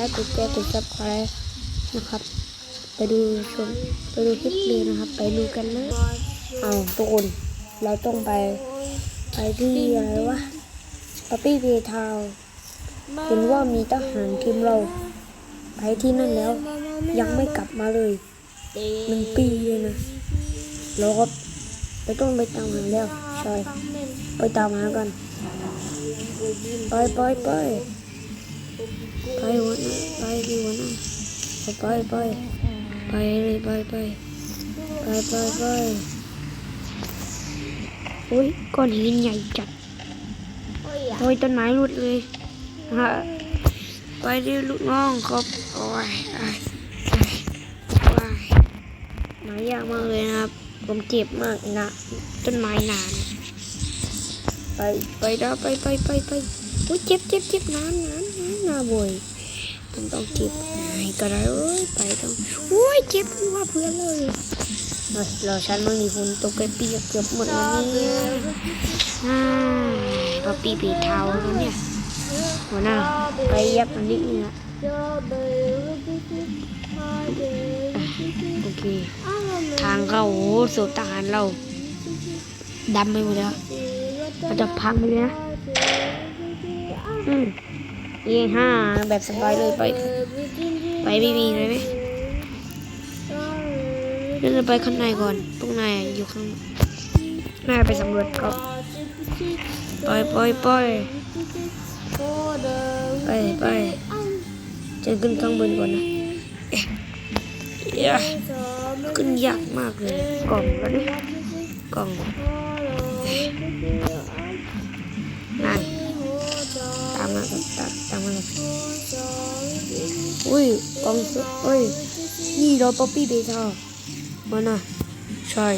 ไลค์กดแชร์กดซับสไครต์นะครับ ไปดูชมไปดูคลิปเลยนะครับ ไปดูกันเลยเอาทุกคนเราต้องไปไปที่อะไรวะปาปี้เบทาวเห็นว่ามีทหารทีมเรา ไปที่นั่นแล้ว ยังไม่กลับมาเลยหนึ่งปีเลยนะเราก็ไปต้องไปตามหาแล้วใช่ไปตามหากันไปไปไป ไปหัวหน้าไปดีหัวหน้าไปไปไปเลยไปไปไปไปไปอุ้ยก้อนหินใหญ่จัดโอ้ยต้นไม้รุดเลยฮะไปดิลูกน้องครับโอ้ยอ้ายอ้ายว้ายหมายยากมากเลยนะครับผมเจ็บมากนะต้นไม้หนานไปไปดาไปไปไปไปโอ้ยเจ็บเจ็บเจ็บน้ำน้ำ น้ำน้ำบ่อยผมต้องเจ็บไอ้ก็ได้เอ้ยไปต้องโอ้ยเจ็บว่าเพื่อนเลยเฮ้ยเราฉันมันมีฝนตกไปเปียกเกือบหมดแล้วนี่ยอ่าปีปีเท้าแล้วเนี่ยหัวหน้าไปยับมันนิดนึงนะโอเค ทางเข้าโอ้สุดทหารเราดำไปหมดแล้วมันจะพังไปเลยนะอืม เย่ห้าแบบสบายเลยไปไปบีบีเลยไหมเดินไปข้างในก่อนตรงไหนอยู่ข้างหน้าไปสำรวจก่อนไปไปไปไปไปจะขึ้นข้างบนก่อนนะเอ๊ะขึ้นยากมากเลยกล่องแล้วนี่กล่องนั่นต มาอุ้ยกองสุดอุ้ย นี่เราป๊อปปี้เบต้ามานะใช่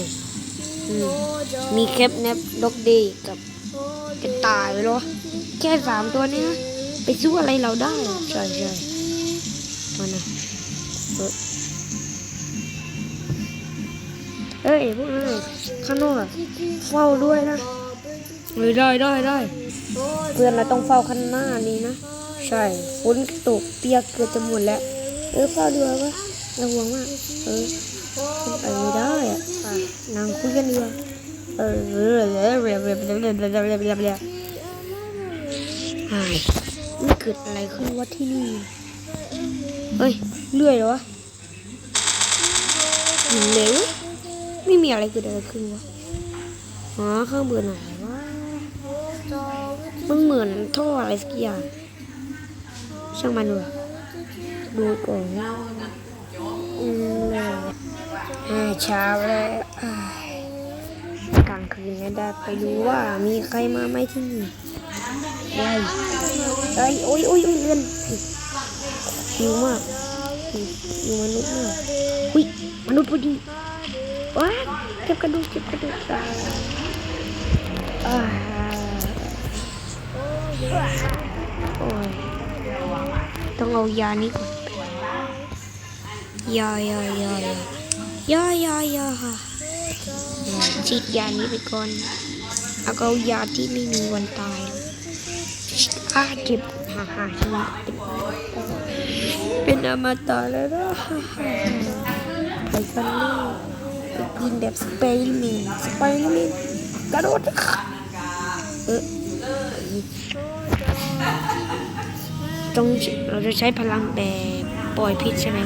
มีแคปแนปด็อกเดย์กับกระต่ายเหรอแค่สามตัวนี้นะ ไปสู้อะไรเราได้ ใช่ใช่มานะเอ้ยพวกนั้นข้างนอกเฝ้าด้วยนะเฮ้ยได้ได้ได้เพื่อนเราต้องเฝ้าข้างหน้านี้นะ ใช่ฝนตกเปียกเกือบจะหมดแล้ว เออเฝ้าด้วยวะระวังมาก เออขึ้นไปไม่ได้อะอะนางคุยกันดีกว่าเออเออเออเออเออเออเออเออเออเออเออเฮ้ยนี่เกิดอะไรขึ้นวะที่นี่ เฮ้ยเลื่อยเหรอวะเหลวไม่มีอะไรเกิดอะไรขึ้นวะอ๋อข้างบนไหนวะมันเหมือนท่ออะไรสักอย่าง ช่างมันเถอะดูก่อนอืมอ่าเช้าแล้วกลางคืนนี่ยได้ไปดูว่ามีใครมาไหมที่นี่ได้เอ้ยโอ้ยโอ้ยโอ้ยเลื่อนหิวมากหิวมนุษย์มากอุ้ยมนุษย์พอดีว้าเก็บกระดูกเก็บกระดูกตายอ่าโอ้ย ต้องเอายานี้ก่อนยายายายายายายาค่ะฉีดยานี้ไปก่อนแล้วก็เอายาที่ไม่มีวันตายอาเจ็บฮ่าฮ่าที่เป็นอมตะแล้วนะฮ่าฮ่าไปกันเลยไปกินแบบสไปร์แมนสไปร์แมนกระโดดเออ ต้องเราจะใช้พลังแบบปล่อยพิษใช่ไหม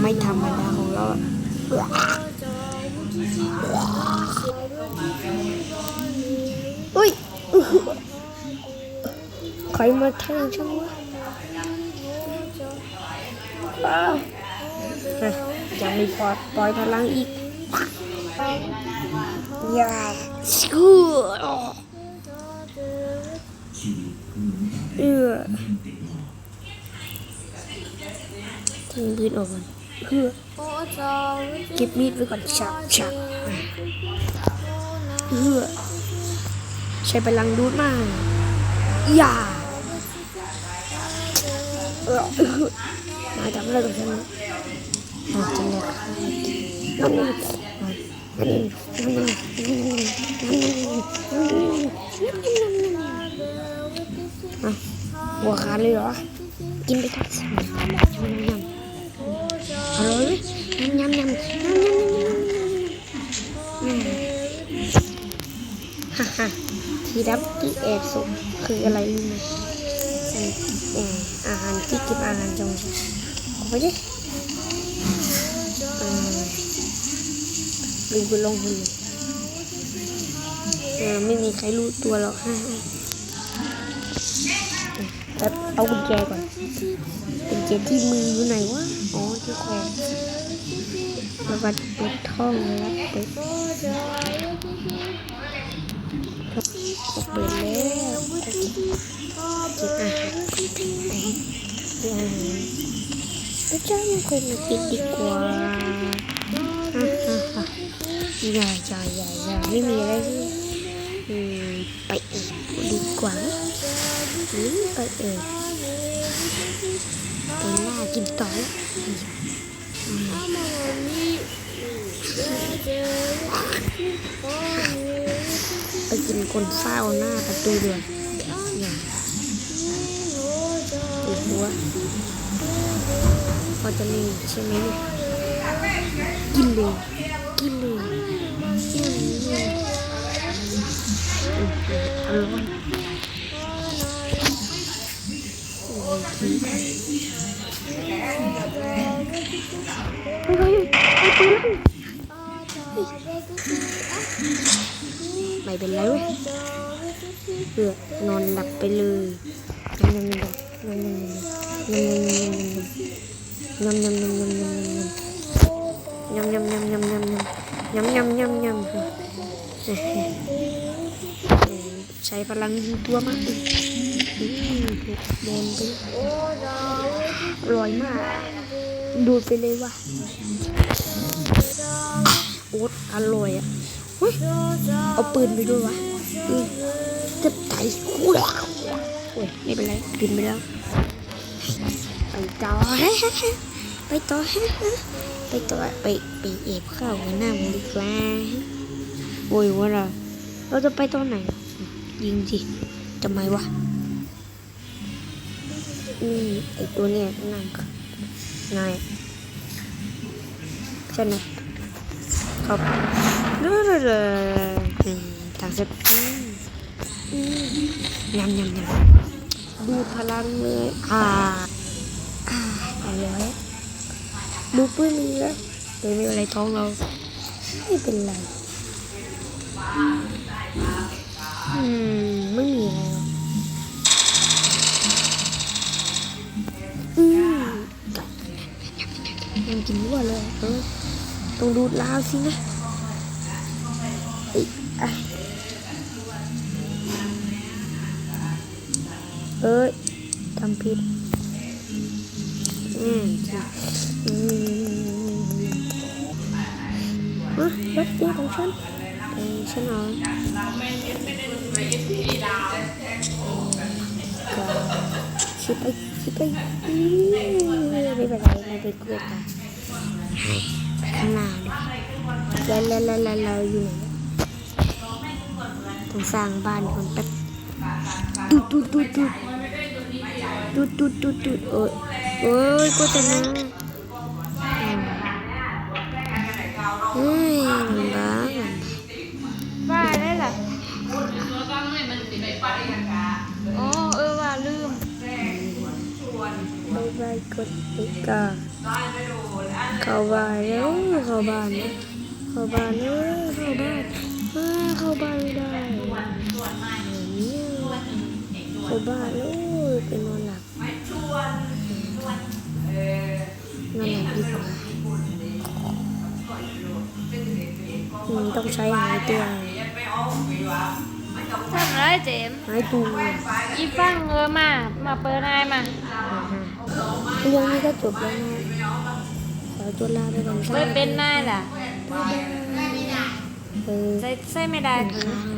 ไม่ธรรมดาของเราอะอุ้ยใครมาแทงฉันวะอ้าวเฮ้ยยังไม่ปลอดปล่อยพลังอีกอย่ เออทิ้งปืนออกก่อนเพื่อเก็บมีดไว้ก่อนฉักฉักเพื่อใช้พลังดูดมากอย่าเออมาทำอะไรกับฉันมาจังเลยนั่นนี่นั่นนี่นั่นนี่นั่นนี่นั่นนี่อะ หัวขาดเลยเหรอ กินไปทักนสามชมน้ำอร่อยไหมน้ำย้ำย้ำย้ำย้ำน้ำฮ่าฮ่าทีรับที่แอบส่คืออะไรรู้ไหมอาหารที่กินอาหารจงออกไปดิลืมคุลงคุณไม่มีใครรู้ตัวหรอกฮ่า แบบเอากุญแจก่อนกุญแจที่มืออยู่ไหนวะอ๋อที่แขวนแล้วก็เปิดท่องเลยครับเปิดเปิดแล้วกินอาหารกินอาหาก็จ้างคนมีกินดีกว่าฮ่าฮ่าฮ่าใหญ่ใหญ่ใหญ่ไม่มีอะไรเลย ไปเองดีกว่าหรือไปเออไปล่ากินต่อยไปกินคนเศร้าหน้าประตูด่วนอย่างปวดหัวพอจะมีใช่ไหมกินเลยกินเลย luôn mày เป็นไรเว้ยเออนอนหลับไปเลยนอนหลับนอนหลับนอนหลับนอนหลับนอนหลับ nhâm nhâm nhâm nhâm nhâm nhâm nhâm nhâm nhâm nhâm nhâm มถูกโดนไปอร่อยมาก ดูดไปเลยว่ะโอ๊ตอร่อยอะเฮ้ยเอาปืนไปด้วยวะจะไต่โอ้ยไม่เป็นไรกินไปแล้ว ไปต่อไปต่อไปต่อไปไปเอบข้าวหัวหน้ามันดีกว่าโอ้ยว่าเราเราจะไปตอนไหน ยิงสิทำไมวะอืมไอตัวเนี้ยง่ายค่ง่ายใช่ไหมครับเรื่อยๆทางเซ็ตอืมอืมยำยำยำดูพลังเลยอ่าอ่าอะไปเลยดูปื้นมีแล้วเลยไม่เป็นไรท้องเรา ไม่เป็นไร อืม ไม่มีอะไรหรอกอืมยังกินรั่วเลยเออต้องดูดลาวสินะเอ้ยอะเอ้ยทำผิดอืมอืมอะรถตีของฉัน ใช่ไหมชิบไปชิบไปไม่เป็นไรไม่เป็นกลัวกันข้างหล้าแล้วแล้วแล้วเราอยู่ต้องสร้างบ้านคนตัดตุ๊ดตุ๊ดตุ๊ดตุ๊ดตุ๊ดตุ๊ดตุ๊ดโอ้ยโอ้ยก็จะนะ กดติกาเข้าบ้านแล้วเข้าบ้านนะเข้าบ้านแล้วเข้าบ้านอ้าเข้าบ้านไม่ได้เข้าบ้านแล้วเป็นนอนหลับนอนหลับดีกว่าต้องใช้หายตัว ไรเจมส์หายตัวอีฟังเออมา มาเปิดนายมาเรื่องนี้ก็จบแล้วนะขอตัวลาไปก่อนเปิดเป็นนายล่ะเออใส่ใส่ไม่ได้ค่ะ